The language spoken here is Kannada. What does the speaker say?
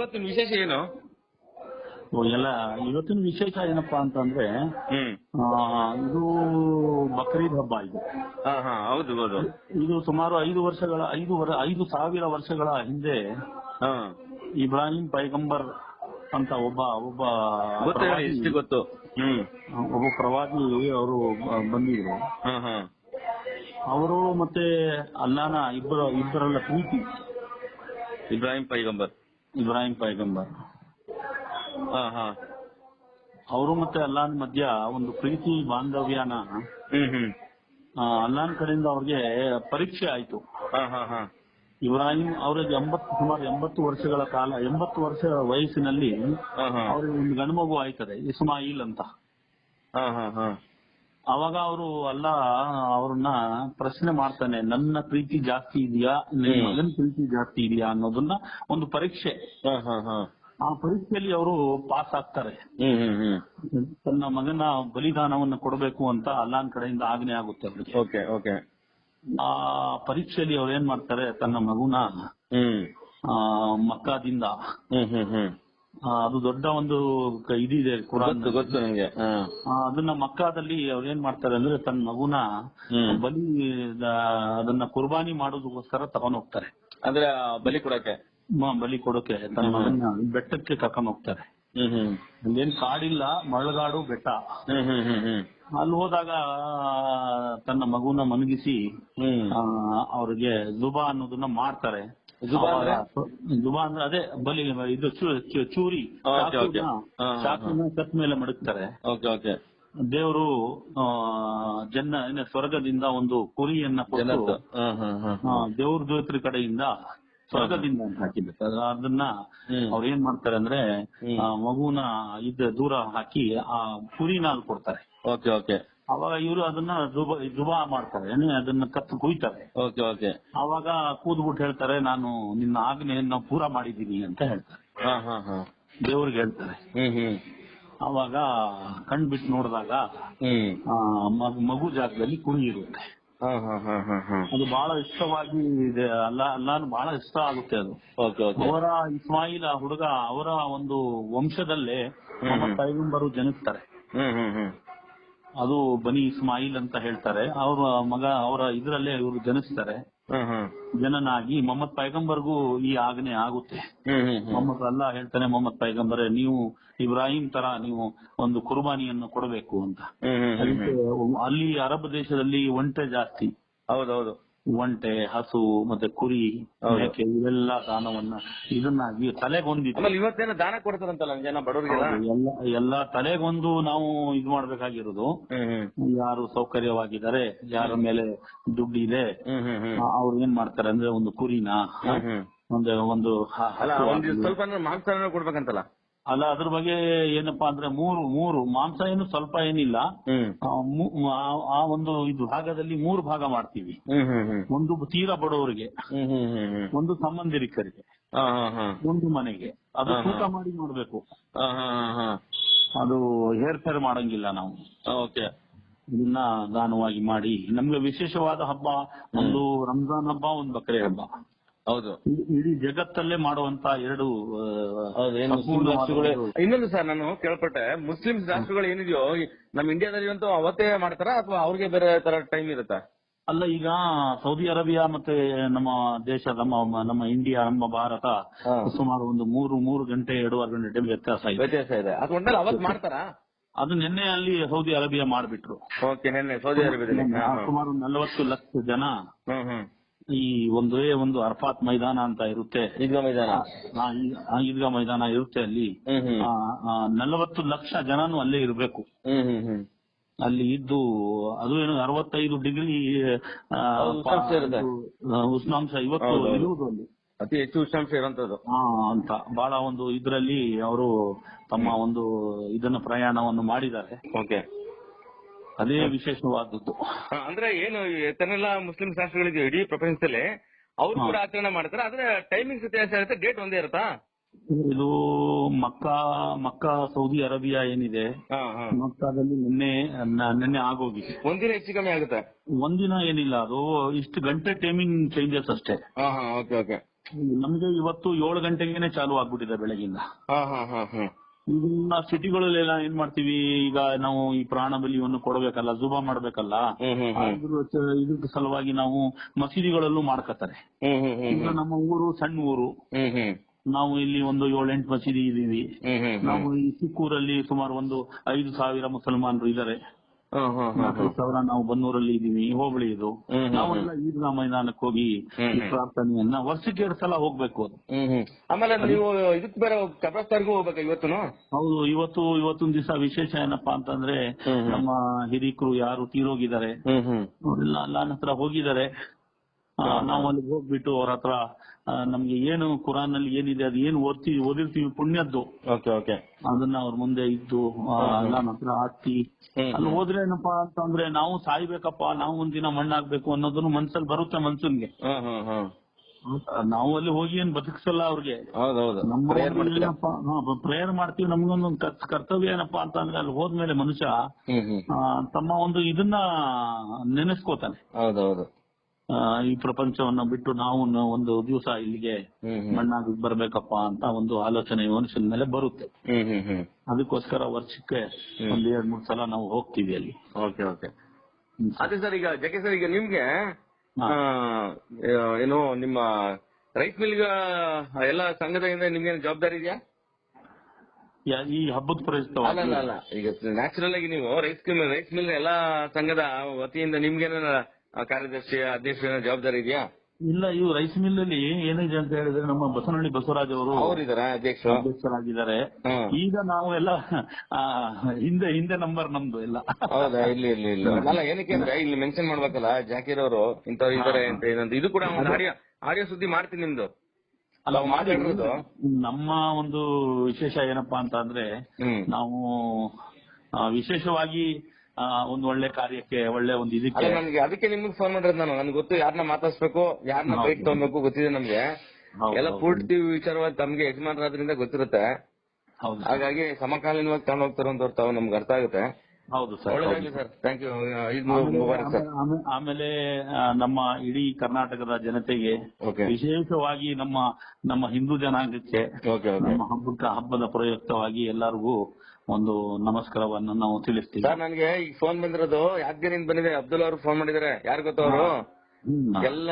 ಇವತ್ತಿನ ವಿಶೇಷ ಏನು? ಓ, ಎಲ್ಲ ಇವತ್ತಿನ ವಿಶೇಷ ಏನಪ್ಪಾ ಅಂತಂದ್ರೆ ಹ್ಮ್. ಆ, ಇದು ಬಕ್ರೀದ್ ಹಬ್ಬ ಇದು. ಹಾ ಹಾ ಹೌದು ಹೌದು. ಇದು ಸುಮಾರು ಐದು ವರ್ಷಗಳ ಐದು ವರ ಐದು ಸಾವಿರ ವರ್ಷಗಳ ಹಿಂದೆ ಹಾ. ಇಬ್ರಾಹಿಂ ಪೈಗಂಬರ್ ಅಂತ ಒಬ್ಬ ಒಬ್ಬ ಗೊತ್ತು ಹೇಳಿ ಪ್ರವಾದಿ- ಇಷ್ಟು ಗೊತ್ತು. ಹ್ಮ್. ಒಬ್ಬ ಪ್ರವಾದಿ ಅವರು ಬಂದಿದ್ರು. ಹಾ ಹಾ. ಅವರು ಮತ್ತೆ ಅಲ್ಲಾನ ಇಬ್ಬರು ಇಬ್ಬರಲ್ಲ ಪ್ರೀತಿ. ಇಬ್ರಾಹಿಂ ಪೈಗಂಬರ್. ಇಬ್ರಾಹಿಂ ಪೈಗಂಬರ್. ಹಾ ಹಾ. ಅವರು ಮತ್ತೆ ಅಲ್ಲಾನ್ ಮಧ್ಯ ಒಂದು ಪ್ರೀತಿ ಬಾಂಧವ್ಯನ ಅಲ್ಲಾನ್ ಕಡೆಯಿಂದ ಅವ್ರಿಗೆ ಪರೀಕ್ಷೆ ಆಯ್ತು. ಇಬ್ರಾಹಿಂ ಅವರಿಗೆ ಎಂಬತ್ತು ಸುಮಾರು ಎಂಬತ್ತು ವರ್ಷಗಳ ಕಾಲ ಎಂಬತ್ತು ವರ್ಷ ವಯಸ್ಸಿನಲ್ಲಿ ಅವ್ರಿಗೆ ಒಂದು ಗಂಡು ಮಗು ಆಯ್ತದೆ ಇಸ್ಮಾಯಿಲ್ ಅಂತ. ಅವಾಗ ಅವರು ಅಲ್ಲ ಅವ್ರನ್ನ ಪ್ರಶ್ನೆ ಮಾಡ್ತಾನೆ ನನ್ನ ಪ್ರೀತಿ ಜಾಸ್ತಿ ಇದೆಯಾ? ನಿನ್ ಮಗನ್ ಪ್ರೀತಿ ಜಾಸ್ತಿ ಇದೆಯಾ? ಅನ್ನೋದನ್ನ ಒಂದು ಪರೀಕ್ಷೆ. ಆ ಪರೀಕ್ಷೆಯಲ್ಲಿ ಅವರು ಪಾಸ್ ಆಗ್ತಾರೆ. ತನ್ನ ಮಗನ ಬಲಿದಾನವನ್ನು ಕೊಡಬೇಕು ಅಂತ ಅಲ್ಲಾನ್ ಕಡೆಯಿಂದ ಆಜ್ಞೆ ಆಗುತ್ತೆ ಅವರಿಗೆ ಓಕೆ ಓಕೆ. ಆ ಪರೀಕ್ಷೆಯಲ್ಲಿ ಅವ್ರು ಏನ್ ಮಾಡ್ತಾರೆ ತನ್ನ ಮಗುನ ಮಕ್ಕಾದಿಂದ ಅದು ದೊಡ್ಡ ಒಂದು ಇದಿದೆ ಕುರಾನ್ ಗೊತ್ತು ಗೊತ್ತು ನಂಗೆ ಆ, ಅದನ್ನ ಮಕ್ಕಾದಲ್ಲಿ ಅವ್ರೇನ್ ಏನ್ ಮಾಡ್ತಾರೆ ಅಂದ್ರೆ ತನ್ನ ಮಗುನ ಬಲಿ ಅದನ್ನ ಕುರ್ಬಾನಿ ಮಾಡೋದಕ್ಕೋಸ್ಕರ ತಗೊಂಡ್ ಹೋಗ್ತಾರೆ. ಅಂದ್ರೆ ಬಲಿ ಕೊಡಕ್ಕೆ? ಬಲಿ ಕೊಡಕ್ಕೆ. ತನ್ನ. ಮಗನ ಬೆಟ್ಟಕ್ಕೆ ಕರ್ಕೊಂಡ್ ಹೋಗ್ತಾರೆ. ಅಲ್ಲೇನ್ ಕಾಡಿಲ್ಲ ಮಳಗಾಡು ಬೆಟ್ಟ. ಅಲ್ಲಿ ಹೋದಾಗ ತನ್ನ ಮಗುನ ಮನಗಿಸಿ ಅವ್ರಿಗೆ ಜುಬಾ ಅನ್ನೋದನ್ನ ಮಾಡ್ತಾರೆ. ಜುಬಾ ಅಂದ್ರೆ? ಜುಬಾ ಅಂದ್ರೆ ಅದೇ ಬಲಿ ಇದು ಚೂರಿ. ಚಾಕುನ- ಕತ್ ಮೇಲೆ ಮಡಗ್ತಾರೆ. ದೇವರು ಜನ್ನ ಸ್ವರ್ಗದಿಂದ ಒಂದು ಕುರಿಯನ್ನ ಕೊಟ್ಟು ದೇವ್ರ ದೂತರ ಕಡೆಯಿಂದ ಸ್ವರ್ಗದಿಂದ ಹಾಕಿದ್ರು ಹಾಕಿದ್ದಾರೆ. ಅದನ್ನ ಅವ್ರ ಏನ್ ಮಾಡ್ತಾರೆ ಅಂದ್ರೆ ಮಗುನ ಇದ್ದ ದೂರ ಹಾಕಿ ಆ ಕುರಿನ ಅಲ್ಲಿ ಕೊಡ್ತಾರೆ. Okay okay. ಅವಾಗ ಇವರು ಅದನ್ನ ದುಬಾ ಜುಬಾ ಮಾಡ್ತಾರೆ ಏನೇ ಅದನ್ನ ಕತ್ತು ಕುಯ್ತಾರೆ. Okay okay. ಅವಾಗ ಕೂದ್ಬಿಟ್ಟು ಹೇಳ್ತಾರೆ ನಾನು ನಿನ್ನ ಆಜ್ಞೆಯನ್ನ ಪೂರ ಮಾಡಿದ್ದೀನಿ ಅಂತ ಹೇಳ್ತಾರೆ. ದೇವ್ರಿಗೆ ಹೇಳ್ತಾರೆ. ಅವಾಗ ಕಣ್ ಬಿಟ್ಟು ನೋಡಿದಾಗ ಮಗು- ಜಾಗದಲ್ಲಿ ಕುರಿ ಇರುತ್ತೆ. ಅದು ಬಹಳ ಇಷ್ಟವಾಗಿ ಇದೆ ಅಲ್ಲ ಅಲ್ಲಾನು ಬಹಳ ಇಷ್ಟ ಆಗುತ್ತೆ ಅದು. ಅವರ ಇಸ್ಮಾಯಿಲ್ ಆ ಹುಡುಗ ಅವರ ಒಂದು ವಂಶದಲ್ಲೇ ಪೈಗಂಬರು ಜನಿಸ್ತಾರೆ. ಅದು ಬನಿ ಇಸ್ಮಾಯಿಲ್ ಅಂತ ಹೇಳ್ತಾರೆ. ಅವರ ಮಗ ಅವರ ಇದರಲ್ಲೇ ಇವರು ಜನಿಸ್ತಾರೆ. ಜನನಾಗಿ ಮೊಹಮ್ಮದ್ ಪೈಗಂಬರ್ಗೂ ಈ ಆಜ್ಞೆ ಆಗುತ್ತೆ. ಹ್ಮ್ ಹ್ಮ್ ಹ್ಮ್. ಮೊಹಮ್ಮದ್ ಅಲ್ಲ ಹೇಳ್ತಾನೆ ಮೊಹಮ್ಮದ್ ಪೈಗಂಬರ್ ನೀವು ಇಬ್ರಾಹಿಂ ತರ ನೀವು ಒಂದು ಕುರ್ಬಾನಿಯನ್ನು ಕೊಡಬೇಕು ಅಂತ. ಅಲ್ಲಿ ಅರಬ್ ದೇಶದಲ್ಲಿ ಒಂಟೆ ಜಾಸ್ತಿ. ಹೌದೌದು. ಒಂಟೆ ಹಸು ಮತ್ತೆ ಕುರಿ ಹೌದು. ಮೇಕೆ ಇವೆಲ್ಲ ದಾನವನ್ನ ಇದನ್ನಾಗಿ ತಲೆಗೊಂದಿದೆ ಆಮೇಲೆ ಇವತ್ತೇನೋ ದಾನ ಕೊಡ್ತಾರಂತಲ್ಲ ಜನ ಬಡವರಿಗೆಲ್ಲ? ಎಲ್ಲ ಎಲ್ಲ ತಲೆಗೊಂದು ನಾವು ಇದು ಮಾಡ್ಬೇಕಾಗಿರೋದು. ಹ್ಮ್ ಹ್ಮ್. ಯಾರು ಸೌಕರ್ಯವಾಗಿದ್ದಾರೆ ಯಾರ ಮೇಲೆ ದುಡ್ಡು ಇದೆ ಹ್ಮ್ ಹ್ಮ್. ಹ್ಮ್ ಅವ್ರು ಏನ್ ಮಾಡ್ತಾರೆ ಅಂದ್ರೆ ಒಂದು ಕುರಿನ ಹ್ಮ್ ಹ್ಮ್. ಒಂದು ಒಂದು ಹ- ಅಲ್ಲ ಹಸು ಒಂದ್. ಸ್ವಲ್ಪ ಅಂದ್ರೆ ಮಾಂಸ ಕೊಡ್ಬೇಕಂತಲ್ಲ? ಅಲ್ಲ ಅದ್ರ ಬಗ್ಗೆ ಏನಪ್ಪಾ ಅಂದ್ರೆ ಮೂರು ಮೂರು ಮಾಂಸ ಏನು ಸ್ವಲ್ಪ ಏನಿಲ್ಲ. ಆ ಮು- ಆ- ಆ ಒಂದು ಇದು ಭಾಗದಲ್ಲಿ ಮೂರು ಭಾಗ ಮಾಡ್ತೀವಿ. ಒಂದು ತೀರಾ ಬಡವರಿಗೆ ಒಂದು ಸಂಬಂಧಿಕರಿಗೆ ಒಂದು ಮನೆಗೆ. ಅದು ಹಾ, ಹಾ. ತೂಕ ಮಾಡಿ ಮಾಡ್ಬೇಕು. ಅದು ಹೇರ್ ಹೇರ್ಫೇರ್ ಮಾಡಂಗಿಲ್ಲ ನಾವು. ಓಕೆ. ಇದನ್ನ ದಾನವಾಗಿ ಮಾಡಿ. ನಮ್ಗೆ ವಿಶೇಷವಾದ ಹಬ್ಬ ಒಂದು ರಂಜಾನ್ ಹಬ್ಬ ಒಂದು ಬಕ್ರೆ ಹಬ್ಬ. ಹೌದು. ಇಡೀ- ಜಗತ್ತಲ್ಲೇ ಮಾಡುವಂತ ಎರಡು ಮುಸ್ಲಿಂ ರಾಷ್ಟ್ರಗಳೇ ಇನ್ನೊಂದು ಸರ್ ನಾನು ಕೇಳ್ಪಟ್ಟೆ ಮುಸ್ಲಿಂ ರಾಷ್ಟ್ರಗಳು ಏನಿದೆಯೋ ನಮ್ ಇಂಡಿಯಾದಲ್ಲಿ ಅಂತೂ ಅವತ್ತೇ ಮಾಡ್ತಾರಾ ಅಥವಾ ಅವ್ರಿಗೆ ಬೇರೆ ತರ ಟೈಮ್ ಇರುತ್ತಾ? ಅಲ್ಲ ಈಗ ಸೌದಿ ಅರೇಬಿಯಾ ಮತ್ತೆ ನಮ್ಮ ದೇಶ ನಮ್ಮ ನಮ್ಮ ಇಂಡಿಯಾ ನಮ್ಮ ಭಾರತ. ಸುಮಾರು ಒಂದು ಮೂರು ಮೂರು ಗಂಟೆ ಎರಡೂವರೆ ಗಂಟೆ ಟೈಮ್ ವ್ಯತ್ಯಾಸ ಇದೆ. ವ್ಯತ್ಯಾಸ ಇದೆ. ಅದು ಅವತ್ ಮಾಡ್ತಾರಾ? ಅದು ನಿನ್ನೆ ಅಲ್ಲಿ ಸೌದಿ ಅರೇಬಿಯಾ ಮಾಡ್ಬಿಟ್ರು. ಓಕೆ ನೆನ್ನೆ ಸೌದಿ ಅರೇಬಿಯಾದಲ್ಲಿ. ಸುಮಾರು ನಲವತ್ತು ಲಕ್ಷ ಜನ ಹ್ಮ್ ಹ್ಮ್. ಈ ಒಂದೇ ಒಂದು ಅರ್ಫಾತ್ ಮೈದಾನ ಅಂತ ಇರುತ್ತೆ. ಈದ್ಗಾ ಮೈದಾನ. ಆ, ಈ- ಆ ಈದ್ಗಾ ಮೈದಾನ ಇರುತ್ತೆ ಅಲ್ಲಿ. ಹ್ಮ್ ನಲವತ್ತು ಲಕ್ಷ ಜನನು ಅಲ್ಲೇ ಇರಬೇಕು. ಹ್ಮ್ ಹ್ಮ್ ಹ್ಮ್. ಅಲ್ಲಿ ಇದ್ದು ಅದು ಏನು ಅರವತ್ತೈದು ಡಿಗ್ರಿ ಹೌದು, ಉಷ್ಣಾಂಶ ಇರುತ್ತೆ. ಆ, ಉಷ್ಣಾಂಶ ಇವತ್ತು ಹೌದು, ಹೌದು. ಇರುವುದು ಅಲ್ಲಿ. ಅತಿ ಹೆಚ್ಚು ಉಷ್ಣಾಂಶ ಇರುವಂತದ್ದು. ಆ, ಅಂತ. ಬಹಳ ಒಂದು ಇದರಲ್ಲಿ ಅವರು ತಮ್ಮ ಒಂದು ಇದನ್ನ ಪ್ರಯಾಣವನ್ನು ಮಾಡಿದ್ದಾರೆ. ಓಕೆ. ಅದೇ ವಿಶೇಷವಾದದ್ದು. ಅಂದ್ರೆ ಏನು ಎತ್ತನೆಲ್ಲ ಮುಸ್ಲಿಂ ರಾಷ್ಟ್ರಗಳಿದೆ ಇಡೀ ಪ್ರಪಂಚದಲ್ಲಿ ಅವ್ರು ಕೂಡ ಆಚರಣೆ ಮಾಡ್ತಾರೆ ಆದ್ರೆ ಟೈಮಿಂಗ್ಸ್ ವ್ಯತ್ಯಾಸ ಇರುತ್ತೆ ಡೇಟ್ ಒಂದೇ ಇರುತ್ತಾ? ಇದು ಮಕ್ಕಾ ಮಕ್ಕಾ ಸೌದಿ ಅರೇಬಿಯಾ ಏನಿದೆ ಹಾ ಹಾ. ಮಕ್ಕಾದಲ್ಲಿ ನಿನ್ನೆ ನಿನ್ನೆ ಆಗೋಗಿ. ಒಂದಿನ ಹೆಚ್ಚು ಕಮ್ಮಿ ಆಗುತ್ತೆ? ಒಂದಿನ ಏನಿಲ್ಲ ಅದು ಇಷ್ಟು ಗಂಟೆ ಟೈಮಿಂಗ್ ಚೇಂಜಸ್ ಅಷ್ಟೇ. Okay okay. ನಮ್ಗೆ ಇವತ್ತು ಏಳು ಗಂಟೆಗೆನೆ ಚಾಲು ಆಗ್ಬಿಟ್ಟಿದೆ ಬೆಳಗಿಂದ. ಹಾ ಸಿಟಿಗಳಲ್ಲೆಲ್ಲ ಏನ್ ಮಾಡ್ತೀವಿ? ಈಗ ನಾವು ಈ ಪ್ರಾಣ ಬಲಿಯನ್ನು ಕೊಡಬೇಕಲ್ಲ ಜುಬಾ ಮಾಡ್ಬೇಕಲ್ಲ? ಅದ್ರ ಇದ್ರ ಸಲುವಾಗಿ ನಾವು ಮಸೀದಿಗಳಲ್ಲೂ ಮಾಡ್ಕತಾರೆ ಈಗ ನಮ್ಮ ಊರು ಸಣ್ಣ ಊರು. ನಾವು ಇಲ್ಲಿ ಒಂದು ಏಳೆಂಟು ಮಸೀದಿ ಇದೀವಿ ನಾವು ಈ ಚಿಕ್ಕೂರಲ್ಲಿ ಸುಮಾರು ಒಂದು ಐದು ಸಾವಿರ ಮುಸಲ್ಮಾನರು ಇದ್ದಾರೆ. ನಾಲ್ಕೈದು ಸಾವಿರ ನಾವು ಬನ್ನೂರಲ್ಲಿ ಇದೀವಿ ಹೋಬಳಿ ಇದು. ನಾವೆಲ್ಲ ಈದ್ ನಾವೆಲ್ಲ ಈದ್ಗಾ ಮೈದಾನಕ್ಕೆ ಹೋಗಿ ಈ. ಪ್ರಾರ್ಥನೆಯನ್ನ ವರ್ಷಕ್ಕೆ ಎರಡು ಸಲ ಹೋಗ್ಬೇಕು. ಆಮೇಲೆ ನೀವು ಇದಕ್ ಬೇರೆ ಕಬ್ರಸ್ತಾರ್ಗೂ ಹೋಗ್ಬೇಕಾ ಇವತ್ತು ಹೌದು ಇವತ್ತು ಇವತ್ತೊಂದ್ ದಿವಸ ವಿಶೇಷ ಏನಪ್ಪಾ ಅಂತಂದ್ರೆ. ನಮ್ಮ ಹಿರಿಕರು ಯಾರು ತೀರೋಗಿದ್ದಾರೆ. ಅವರೆಲ್ಲ ಅಲ್ಲಾನ ಹತ್ರ ಹೋಗಿದ್ದಾರೆ. ನಾವು ಅಲ್ಲಿ ಹೋಗ್ಬಿಟ್ಟು ಅವ್ರ ಹತ್ರ ನಮ್ಗೆ ಏನು ಕುರಾನ್ ಅಲ್ಲಿ ಏನಿದೆ ಅದು ಏನು ಓದ್ತೀವಿ ಓದಿರ್ತೀವಿ ಪುಣ್ಯದ್ದು. Okay okay. ಅದನ್ನ ಅವ್ರ ಮುಂದೆ ಇದ್ದು ಅಲ್ಲಾನ ಹತ್ರ ಹಾಕಿ ಹ್ಮ್ ಅಲ್ಲಿ ಹೋದ್ರೆ ಏನಪ್ಪಾ ಅಂತಂದ್ರೆ ನಾವು ಸಾಯ್ಬೇಕಪ್ಪ ನಾವು ಒಂದಿನ ಮಣ್ಣಾಗ್ಬೇಕು ಅನ್ನೋದನ್ನು ಮನ್ಸಲ್ಲಿ ಬರುತ್ತೆ ಮನ್ಸನ್ಗೆ. ನಾವು ಅಲ್ಲಿ ಹೋಗಿ ಏನ್ ಬದುಕಿಸಲ್ಲ ಅವ್ರಿಗೆ. ಪ್ರೇಯರ್ ಮಾಡ್ತೀವಿ ನಮ್ಗೊಂದು ಕರ್ತ- ಕರ್ತವ್ಯ ಏನಪ್ಪಾ ಅಂತ ಅಂದ್ರೆ ಅಲ್ಲಿ ಹೋದ್ಮೇಲೆ ಮನುಷ್ಯ ತಮ್ಮ ಒಂದು ಇದನ್ನ ನೆನೆಸ್ಕೋತಾನೆ. ಈ ಪ್ರಪಂಚವನ್ನ ಬಿಟ್ಟು ನಾವು ಒಂದು ದಿವಸ ಇಲ್ಲಿಗೆ ಮಣ್ಣಾಗಿ ಬರ್ಬೇಕಪ್ಪ ಅಂತ ಒಂದು ಆಲೋಚನೆ ಮನುಷ್ಯನ ಮೇಲೆ ಬರುತ್ತೆ. ಅದಕ್ಕೋಸ್ಕರ ವರ್ಷಕ್ಕೆ ಒಂದ್ ಎರಡ್ ಮೂರ್ ಸಲ ನಾವು ಹೋಗ್ತೀವಿ ಅಲ್ಲಿ. Okay okay. ಅದೇ ಸರ್ ಈಗ ಜಕೆ ಸರ್ ಈಗ ನಿಮ್ಗೆ ಏನು ನಿಮ್ಮ ರೈಸ್ ಮಿಲ್ ಎಲ್ಲ ಸಂಘದಿಂದ ನಿಮ್ಗೆ ಜವಾಬ್ದಾರಿ ಇದೆಯಾ? ಈ ಹಬ್ಬದ ಪ್ರಯುಕ್ತ ಅಲ್ಲ ಈಗ ನ್ಯಾಚುರಲ್ ಆಗಿ ನೀವು ರೈಸ್ ಮಿಲ್ ರೈಸ್ ಮಿಲ್ ಎಲ್ಲಾ ಸಂಘದ ವತಿಯಿಂದ ನಿಮ್ಗೇನ ಕಾರ್ಯದರ್ಶಿ ಅಧ್ಯಕ್ಷ ಜವಾಬ್ದಾರಿ ಇದೆಯಾ? ಇಲ್ಲ ಇವು ರೈಸ್ ಮಿಲ್ ಅಲ್ಲಿ ಏನಿದೆ ಅಂತ ಹೇಳಿದ್ರೆ ನಮ್ಮ ಬಸವನಹಳ್ಳಿ ಬಸವರಾಜ್ ಅವರು ಅವ್ರಿದಾರ ಅಧ್ಯಕ್ಷರು ಅಧ್ಯಕ್ಷರಾಗಿದ್ದಾರೆ. ಈಗ ನಾವು ಎಲ್ಲ ಹಿಂದೆ ಹಿಂದೆ ನಂಬರ್ ನಮ್ದು ಎಲ್ಲ. ಹೌದಾ? ಇಲ್ಲಿ ಇಲ್ಲಿ ಇಲ್ಲ. ಅಲ್ಲ ಏನಕ್ಕೆ ಅಂದ್ರೆ ಇಲ್ಲಿ ಮೆನ್ಷನ್ ಮಾಡ್ಬೇಕಲ್ಲ ಜಾಕಿರ್ ಅವರು ಇಂಥವ್ರು ಇದಾರೆ ಅಂತ ಏನಂತ. ಇದು ಕೂಡ ಒಂದು ಆಡಿಯೋ ಆಡಿಯೋ ಸುದ್ದಿ ಮಾಡ್ತೀನಿ ನಿಮ್ದು. ಅಲ್ಲ ಮಾತಾಡಿರೋದು ನಮ್ಮ ಒಂದು ವಿಶೇಷ ಏನಪ್ಪಾ ಅಂತ ಅಂದ್ರೆ ನಾವು ವಿಶೇಷವಾಗಿ ಒಂದು ಒಳ್ಳೆ ಕಾರ್ಯಕ್ಕೆ ಒಳ್ಳೆ ಒಂದು ಅಲ್ಲ ಇದಕ್ಕೆ ನನ್ಗೆ ಅದಕ್ಕೆ ನಿಮ್ಗೆ ಫೋನ್ ಮಾಡಿರೋದು ನಾನು. ನನ್ಗೆ ಗೊತ್ತು ಯಾರನ್ನ ಮಾತಾಡ್ಸ್ಬೇಕು ಯಾರನ್ನ. ಬೈಕ್ ತಗೊಬೇಕು ಗೊತ್ತಿದೆ ನಮ್ಗೆ. ಹೌದು, ಎಲ್ಲ ಹೌದು. ಪೂರ್ತಿ ವಿಚಾರವಾಗಿ ತಮ್ಗೆ ಯಜಮಾನರಾದ್ರಿಂದ ಗೊತ್ತಿರುತ್ತೆ. ಹೌದು ಹಾಗಾಗಿ ಸಮಕಾಲೀನವಾಗಿ ತಗೊಂಡು ಹೋಗ್ತಾರಂತ ತಾವು ನಮ್ಗೆ ಅರ್ಥ ಆಗುತ್ತೆ. ಹೌದು ಸರ್. ಒಳ್ಳೇದಾಗ್ಲಿ ಸರ್. ಥ್ಯಾಂಕ್ ಯು ಇದು ಮುಬಾರಕ್ ಸರ್. ಆಮೇಲೆ- ಆಮೇಲೆ ಆ, ನಮ್ಮ ಇಡೀ ಕರ್ನಾಟಕದ ಜನತೆಗೆ ಓಕೆ ವಿಶೇಷವಾಗಿ ನಮ್ಮ ನಮ್ಮ ಹಿಂದೂ ಜನಾಂಗಕ್ಕೆ ಓಕೆ ಓಕೆ ನಮ್ಮ ಹಬ್ಬಕ್ಕ ಹಬ್ಬದ ಪ್ರಯುಕ್ತವಾಗಿ ಎಲ್ಲರಿಗೂ ಒಂದು ನಮಸ್ಕಾರವನ್ನು ನಾವು ತಿಳಿಸ್ತೀವಿ. ಸರ್ ನನಗೆ ಈ ಫೋನ್ ಬಂದಿರೋದು ಯಾದಗಿರಿಯಿಂದ ಬಂದಿದೆ? ಅಬ್ದುಲ್ ಅವ್ರು ಫೋನ್ ಮಾಡಿದಾರೆ. ಯಾರು ಗೊತ್ತವರು. ಎಲ್ಲ